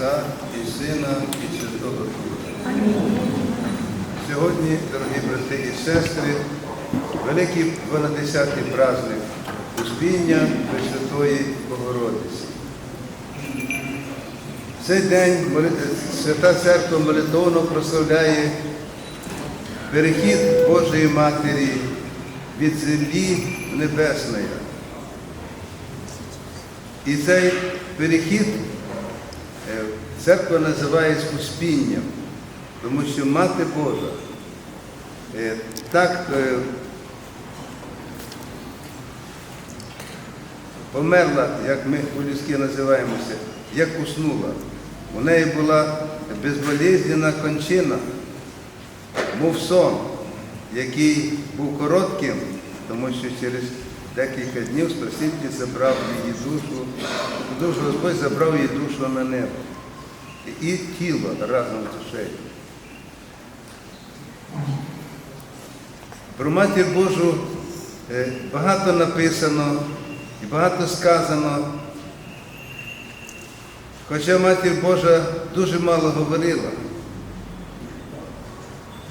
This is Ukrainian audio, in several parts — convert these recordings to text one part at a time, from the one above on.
Отця і Сина, і Святого Духа. Сьогодні, дорогі брати і сестри, великий 12-й праздник Успіння Пресвятої Богородиці. Цей день Свята Церква молитовно прославляє перехід Божої Матері від землі небесної. І цей перехід церква називає Успінням, тому що Мати Божа е, так е, померла, як ми по-людськи називаємося, як уснула. У неї була безболезненна кончина, мов сон, який був коротким, тому що через декілька днів Спаситель забрав її душу Господь забрав її душу на небо тіло разом з душею. Про Матір Божу е, багато написано і багато сказано. Хоча Матір Божа дуже мало говорила,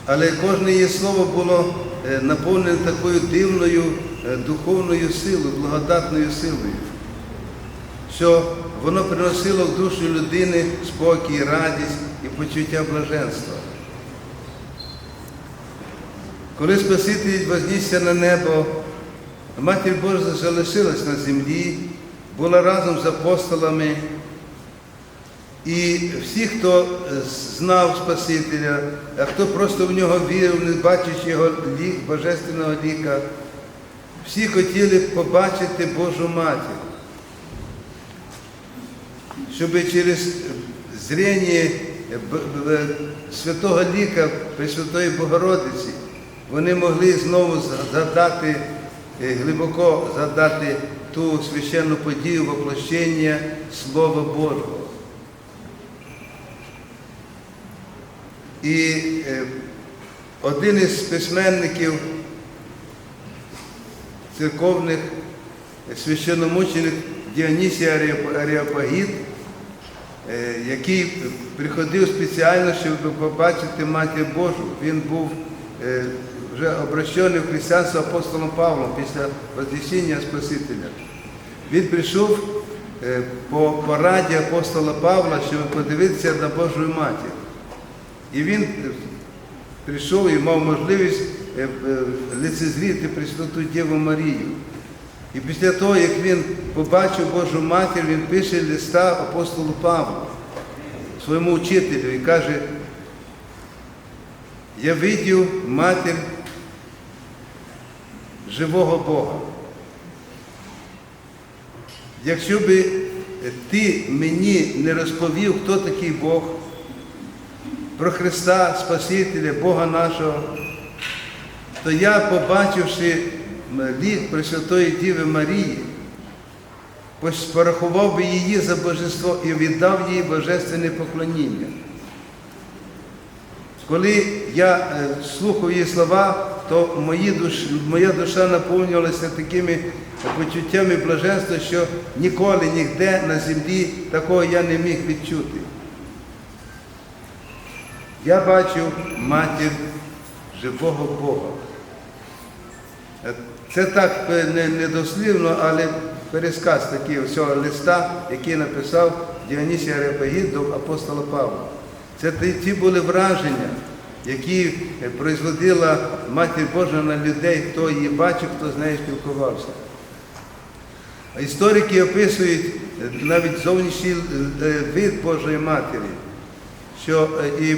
але кожне її слово було е, наповнене такою дивною е, духовною силою, благодатною силою, що воно приносило в душу людини спокій, радість і почуття блаженства. Коли Спаситель вознісся на небо, Матір Божа залишилась на землі, була разом з апостолами. І всі, хто знав Спасителя, а хто просто в нього вірив, не бачачи його лік, божественного ліка, всі хотіли побачити Божу Матір, щоб через зріння святого ліка Пресвятої Богородиці вони могли знову згадати, е, глибоко згадати ту священну подію воплощення Слова Божого. І е, один із письменників церковних священномученик Діонісій Аріапагіт, е, який приходив спеціально, щоб побачити Матір Божу. Він був е, вже обращений в християнство апостолом Павлом після Вознесіння Спасителя. Він прийшов е, по пораді апостола Павла, щоб подивитися на Божу Матір. І він прийшов і мав можливість е, е, лицезріти Пресвяту Діву Марію. І після того, як він побачив Божу матір, він пише листа апостолу Павлу, своєму вчителю, і каже, я видів матір живого Бога. Якщо би ти мені не розповів, хто такий Бог, про Христа Спасителя, Бога нашого, то я, побачивши лік Пресвятої Діви Марії, порахував би її за божество і віддав їй божественне поклоніння. Коли я е, слухав її слова, то мої душ, моя душа наповнювалася такими почуттями блаженства, що ніколи, ніде на землі такого я не міг відчути. Я бачив матір живого Бога. Це так е, не, не дослівно, але пересказ такий цього листа, який написав Діонісій Арепагід до апостола Павла. Це ті, були враження, які производила Матір Божа на людей, хто її бачив, хто з нею спілкувався. Історики описують навіть зовнішній вид Божої Матері, що і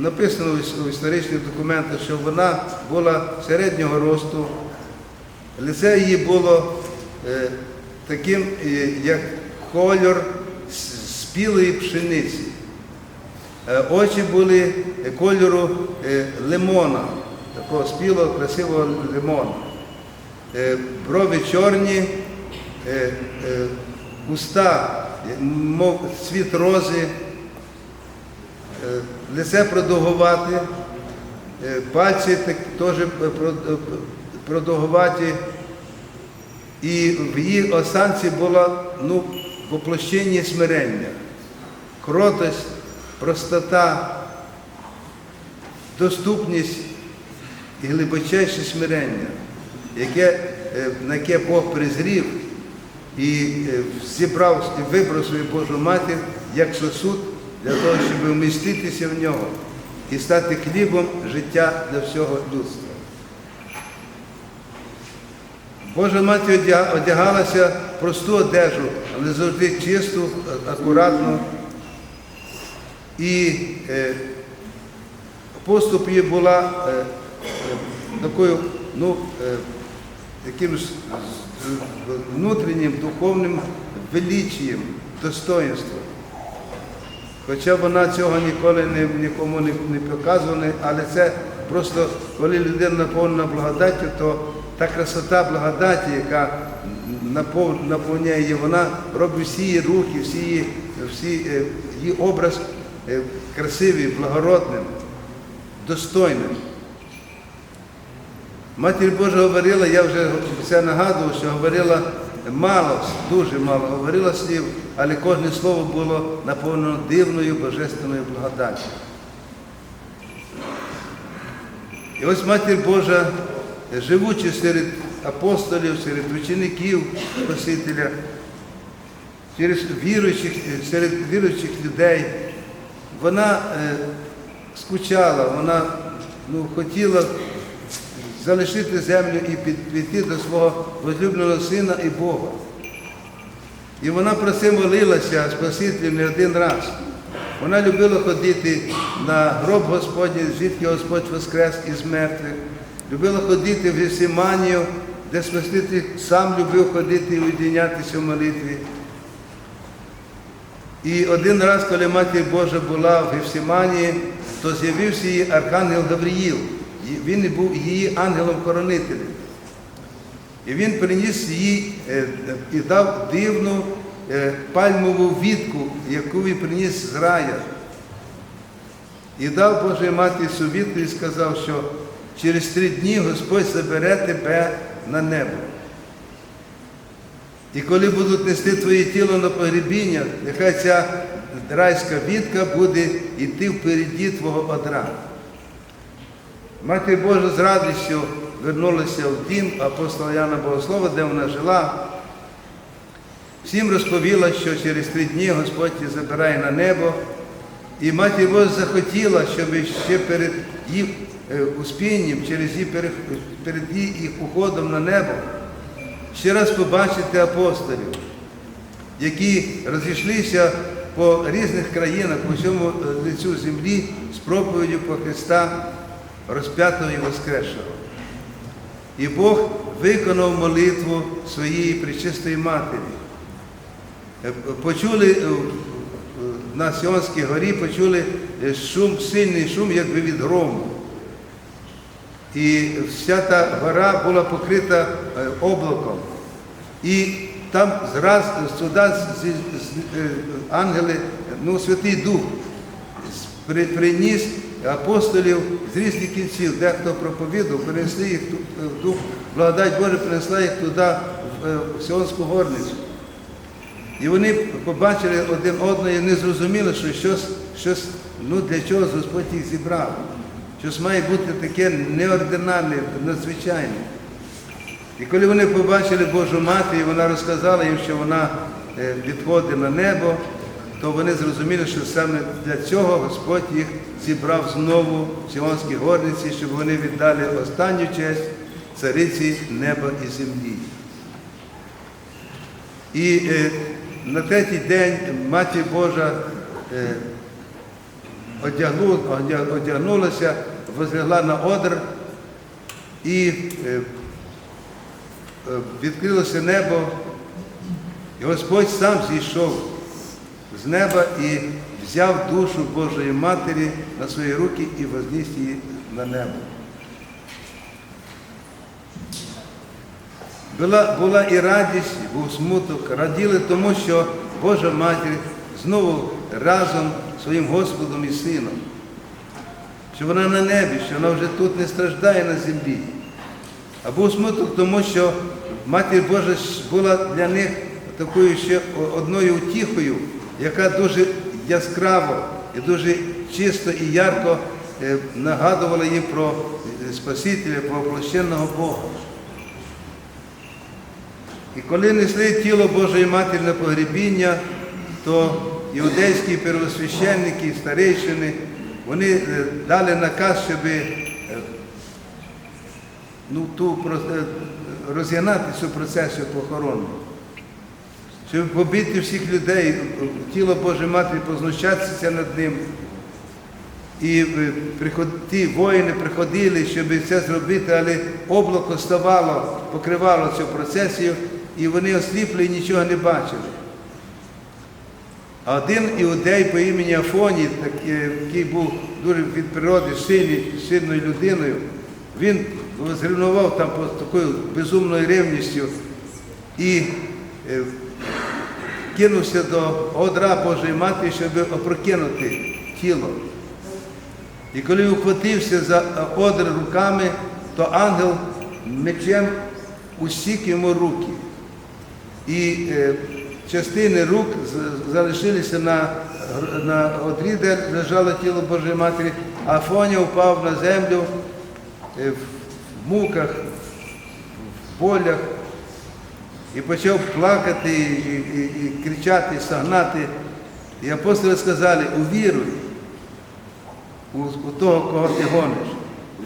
написано у історичних документах, що вона була середнього росту, лице її було е, таким, е, як кольор спілої пшениці. Е, очі були кольору лимона, такого спілого, красивого лимона. Брови чорні, уста, мов цвіт рози. Е, лице продовгувати, е, пальці теж продовгуваті. І в її осанці було ну, воплощення смирення. кротость, простота, доступність і глибочайше смирення, яке, е, на яке Бог призрів і е, зібрав і вибрав свою Божу матір як сосуд для того, щоб вміститися в нього і стати хлібом життя для всього людства. Божа мати одягалася просту одежу, але завжди чисту, акуратну. І е, поступ її була е, е, такою, ну, е, якимось внутрішнім духовним величієм, достоинством. Хоча вона цього ніколи не, нікому не, не показувала, але це просто, коли людина наповнена благодаттю, то та красота благодаті, яка напов- наповняє її, вона робить всі її рухи, всі її, всі, е, її образ е, красивий, благородним, достойним. Матір Божа говорила, я вже це нагадував, що говорила мало, дуже мало говорила слів, але кожне слово було наповнено дивною божественною благодаттю. І ось Матір Божа, живучи серед апостолів, серед учеників Спасителя, через віруючих, серед віруючих людей, вона е, скучала, вона ну, хотіла залишити землю і піти до свого возлюбленого сина і Бога. І вона про це молилася Спасителю не один раз. Вона любила ходити на гроб Господній, звідки Господь воскрес із мертвих, любила ходити в Гесиманію, де Спаситель сам любив ходити і уєдинятися в молитві. І один раз, коли Матір Божа була в Гефсиманії, то з'явився їй архангел Гавриїл. Він був її ангелом-хоронителем. І він приніс їй е, е, і дав дивну е, пальмову вітку, яку він приніс з рая. І дав Божій Матері цю вітку і сказав, що через три дні Господь забере тебе на небо. І коли будуть нести твоє тіло на погребіння, нехай ця райська вітка буде йти впереді твого одра. Матір Божа з радістю вернулася в дім апостола Яна Богослова, де вона жила. Всім розповіла, що через три дні Господь її забирає на небо. І матір Божа захотіла, щоб ще перед їх е, успінням, через її перед їх уходом на небо, ще раз побачити апостолів, які розійшлися по різних країнах, по всьому е, лицю землі з проповіддю про Христа розп'ятого і воскресшого. І Бог виконав молитву своєї пречистої матері. Е, Почули е, на Сіонській горі, почули е, шум, сильний шум, якби від грому. І вся та гора була покрита облаком. І там зраз е, ангели, ну, Святий Дух при- приніс апостолів з різних кінців, дехто проповідав, принесли їх е, в дух, благодать Божа принесла їх туди, в е, Сіонську горницю. І вони побачили один одного і не зрозуміли, що щось, щось ну для чого Господь їх зібрав. Щось має бути таке неординарне, надзвичайне. І коли вони побачили Божу Мати, і вона розказала їм, що вона е, відходить на небо, то вони зрозуміли, що саме для цього Господь їх зібрав знову в Сіонській горниці, щоб вони віддали останню честь цариці неба і землі. І е, на третій день Матір Божа е, одягну, одягнулася, возлягла на одр і е, е, відкрилося небо, і Господь сам зійшов з неба і взяв душу Божої Матері на свої руки і возніс її на небо. Була, була і радість, і був смуток. Раділи тому, що Божа Матір знову разом зі своїм Господом і Сином. Що вона на небі, що вона вже тут не страждає на землі. А був смуток тому, що Матір Божа була для них такою ще одною утіхою, яка дуже яскраво і дуже чисто і ярко е, нагадувало їм про е, Спасителя, про воплощеного Бога. І коли несли тіло Божої Матері на погребіння, то іудейські первосвященники, старейшини, вони е, дали наказ, щоб ну, ту, розігнати цю процесію похорону. Щоб побити всіх людей, тіло Божої Матері, познущатися над ним. І е, ті воїни приходили, щоб це зробити, але облако ставало, покривало цю процесію, і вони осліпли і нічого не бачили. А один іудей по імені Афоній, е, який був дуже від природи сильний, сильною людиною, він зрівнував там по такою безумною ревністю і е, кинувся до одра Божої Матері, щоб опрокинути тіло. І коли ухватився за одр руками, то ангел мечем усік йому руки. І е, частини рук залишилися на, на одрі, де лежало тіло Божої Матері, а Фоня впав на землю е, в муках, в болях і почав плакати і, і, і кричати, і стогнати. І апостоли сказали, увіруй у, у того, кого ти гониш.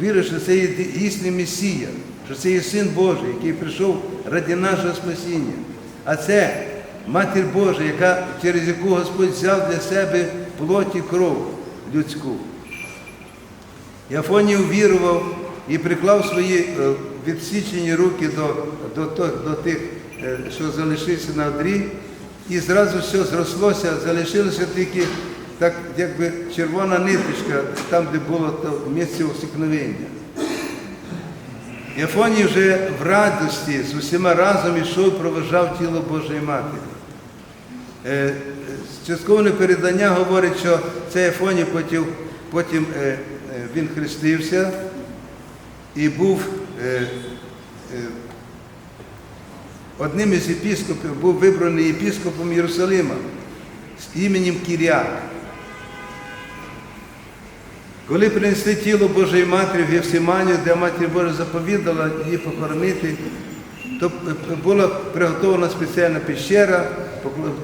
Віруй, що це є дійсний Месія, що це є Син Божий, який прийшов ради нашого спасіння. А це Матір Божа, яка, через яку Господь взяв для себе плоть і кров людську. І Афоній увірував і приклав свої е, відсічені руки до, до, то- до тих, що залишилися на одрі, і зразу все зрослося, залишилося тільки так, якби червона ниточка, там, де було то місце усікновення. І Афоній вже в радості з усіма разом ішов, проважав тіло Божої Матері. Е, Частковне передання говорить, що цей Афоній потім, потім е, е, він хрестився і був е, е, одним із єпіскопів, був вибраний єпіскопом Єрусалима з іменем Кіряк. Коли принесли тіло Божої Матері в Євсиманію, де Матір Божа заповідала її похоронити, то була приготовлена спеціальна пещера,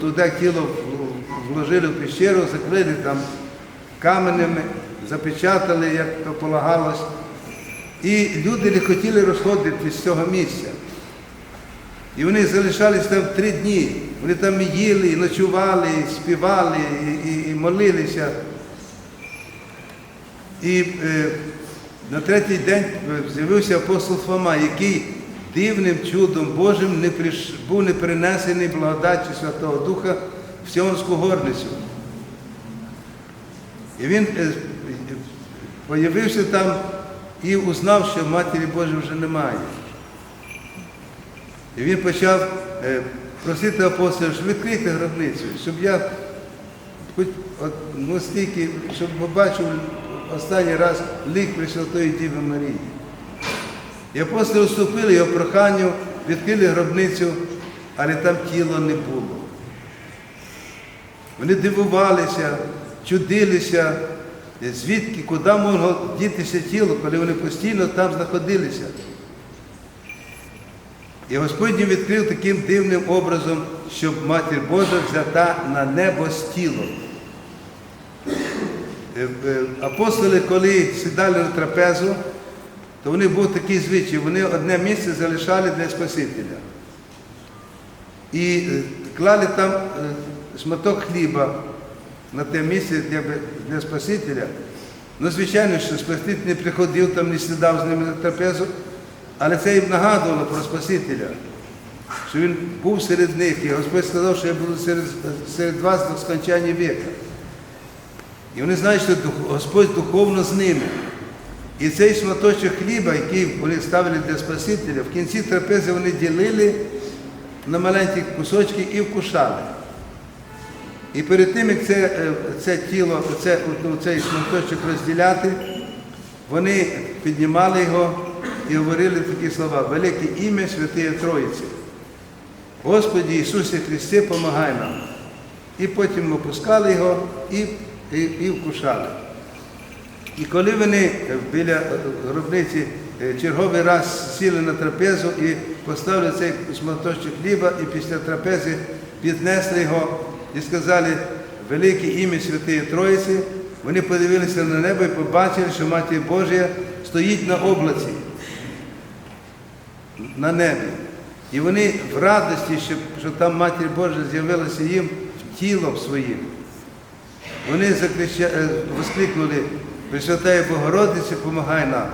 туди тіло вложили в пещеру, закрили там каменями, запечатали, як то полагалось. І люди не хотіли розходитись з цього місця. І вони залишались там три дні. Вони там і їли, і ночували, і співали, і, і, молилися. І е, на третій день е, з'явився апостол Фома, який дивним чудом Божим не приш... був не перенесений благодаті Святого Духа в Сіонську горницю. І він е, е, появився там і узнав, що Матері Божої вже немає. І він почав е, просити апостола, щоб відкрити гробницю, щоб я хоч ну, стільки, щоб побачив останній раз лік Пресвятої Діви Марії. І апостоли вступили його проханню, відкрили гробницю, але там тіла не було. Вони дивувалися, чудилися, звідки, куди могло дітися тіло, коли вони постійно там знаходилися. І Господь відкрив таким дивним образом, щоб Матір Божа взята на небо з тілом. Е, е, Апостоли, коли сідали на трапезу, то вони був такий звичай, вони одне місце залишали для Спасителя. І е, клали там шматок хліба на те місце для, для Спасителя. Ну, звичайно, що Спаситель не приходив там, не сідав з ними на трапезу, але це їм нагадувало про Спасителя, що він був серед них, і Господь сказав, що я буду серед, серед вас до скончання віка. І вони знають, що Господь духовно з ними. І цей шматочок хліба, який вони ставили для Спасителя, в кінці трапези вони ділили на маленькі кусочки і вкушали. І перед тим, як це, е, це тіло, це, ну, цей шматочок розділяти, вони піднімали його і говорили такі слова, велике ім'я Святої Троїці. Господі Ісусі Христе, помагай нам. І потім опускали його і, і, і вкушали. І коли вони е, біля е, гробниці е, черговий раз сіли на трапезу і поставили цей шматочок хліба, і після трапези піднесли його і сказали велике ім'я Святої Троїці, вони подивилися на небо і побачили, що Матір Божа стоїть на облаці, на небі. І вони в радості, що, що там Матір Божа з'явилася їм в тілом своїм. Вони закрича... е, воскликнули, Пресвятая Богородиця, помагай нам.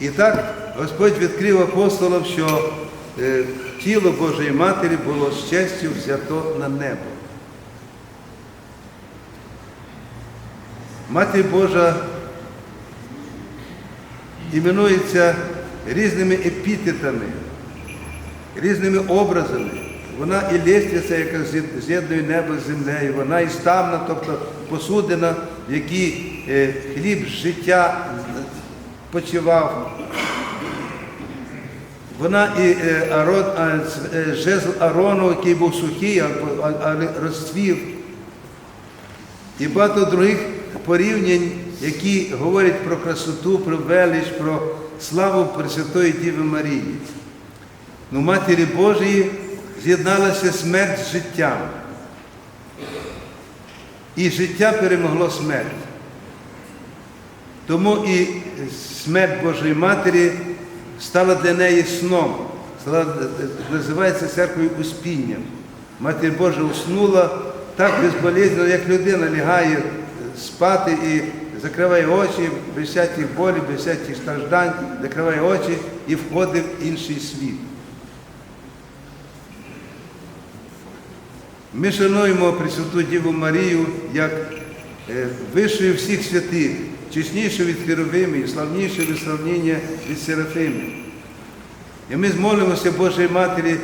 І так Господь відкрив апостолам, що е, тіло Божої Матері було з честю взято на небо. Матір Божа іменується різними епітетами, різними образами. Вона і лестниця, яка з'єднує небо з землею, вона і ставна, тобто посудина, в якій е, хліб життя почивав. Вона і е, Арон, е, жезл Арону, який був сухий, а- розцвів. І багато других порівнянь, які говорять про красоту, про велич, про славу Пресвятої Діви Марії. Ну, Матері Божої з'єдналася смерть з життям. І життя перемогло смерть. Тому і смерть Божої Матері стала для неї сном, стала, називається церквою успінням. Матір Божа уснула так безболезненно, як людина лягає спати і закриває очі, без всяких болі, без всяких страждань, закриває очі і входить в інший світ. Ми шануємо Пресвяту Діву Марію як е, вищою всіх святих, чеснішу від Херовимів, славнішу від славніння від Серафимів. І ми змолимося Божої Матері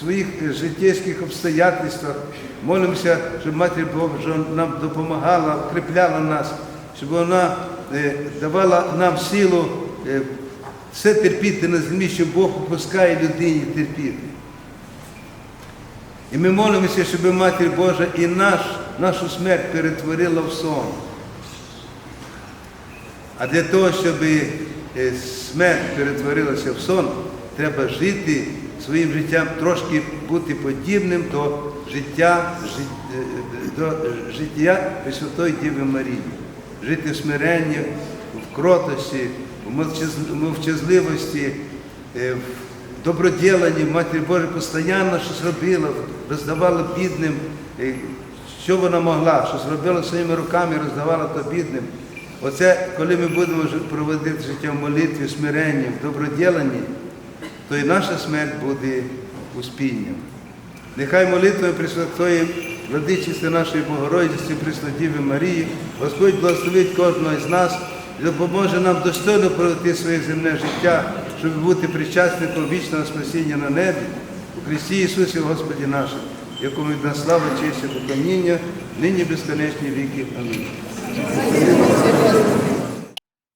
своїх е, життєвих обстоятельствах, молимося, щоб Матір Божа нам допомагала, укріпляла нас, щоб вона е, давала нам силу е, все терпіти на землі, що Бог попускає людині терпіти. І ми молимося, щоб Матір Божа і наш, нашу смерть перетворила в сон. А для того, щоб смерть перетворилася в сон, треба жити своїм життям, трошки бути подібним до життя, е, до життя Пресвятої Діви Марії. Жити в смиренні, в кротості, в мовчазливості, е, в добродіянні. Матір Божа постійно щось робила, роздавала бідним, е, що вона могла, що зробила своїми руками, роздавала то бідним. Оце, коли ми будемо проводити життя в молитві, в смиренні, в добродіянні, то і наша смерть буде успінням. Нехай молитвою Пресвятої Владичиці нашої Богородиці, Преснодіви Марії, Господь благословить кожного із нас і допоможе нам достойно провести своє земне життя, щоб бути причасником вічного спасіння на небі, у Христі Ісусі Господі нашому, якому від нас слава, честь і поклоніння, нині безконечні віки. Амінь.